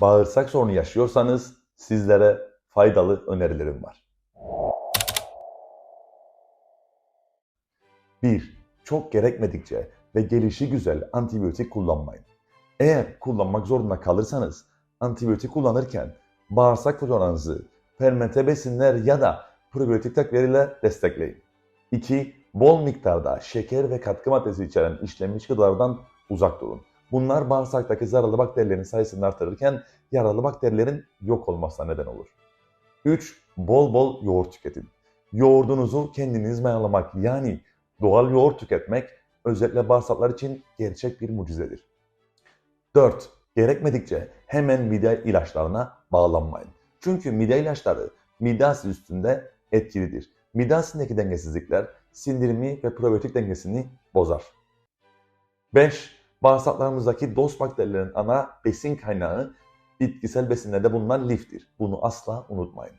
Bağırsak sorunu yaşıyorsanız sizlere faydalı önerilerim var. 1. Çok gerekmedikçe ve gelişi güzel antibiyotik kullanmayın. Eğer kullanmak zorunda kalırsanız antibiyotik kullanırken bağırsak floranızı fermente besinler ya da probiyotik takviyeleriyle destekleyin. 2. Bol miktarda şeker ve katkı maddesi içeren işlenmiş gıdalardan uzak durun. Bunlar bağırsaktaki zararlı bakterilerin sayısını artırırken yararlı bakterilerin yok olmasına neden olur. 3. Bol bol yoğurt tüketin. Yoğurdunuzu kendiniz mayalamak yani doğal yoğurt tüketmek özellikle bağırsaklar için gerçek bir mucizedir. 4. Gerekmedikçe hemen mide ilaçlarına bağlanmayın. Çünkü mide ilaçları mide asidi üstünde etkilidir. Mide asidindeki dengesizlikler sindirimi ve probiyotik dengesini bozar. 5. Bağırsaklarımızdaki DOS bakterilerin ana besin kaynağı bitkisel besinlerde bulunan liftir. Bunu asla unutmayın.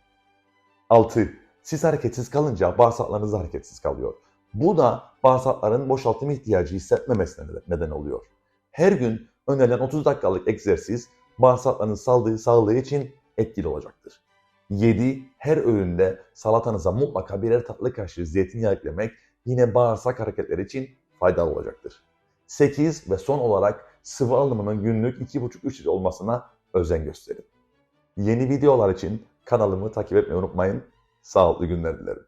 6. Siz hareketsiz kalınca bağırsaklarınız hareketsiz kalıyor. Bu da bağırsakların boşaltım ihtiyacı hissetmemesine neden oluyor. Her gün önerilen 30 dakikalık egzersiz bağırsakların sağlığı, sağlığı için etkili olacaktır. 7. Her öğünde salatanıza mutlaka birer tatlı kaşığı zeytinyağı eklemek yine bağırsak hareketleri için faydalı olacaktır. 8 ve son olarak sıvı alımının günlük 2,5-3 litre olmasına özen gösterin. Yeni videolar için kanalımı takip etmeyi unutmayın. Sağlıklı günler dilerim.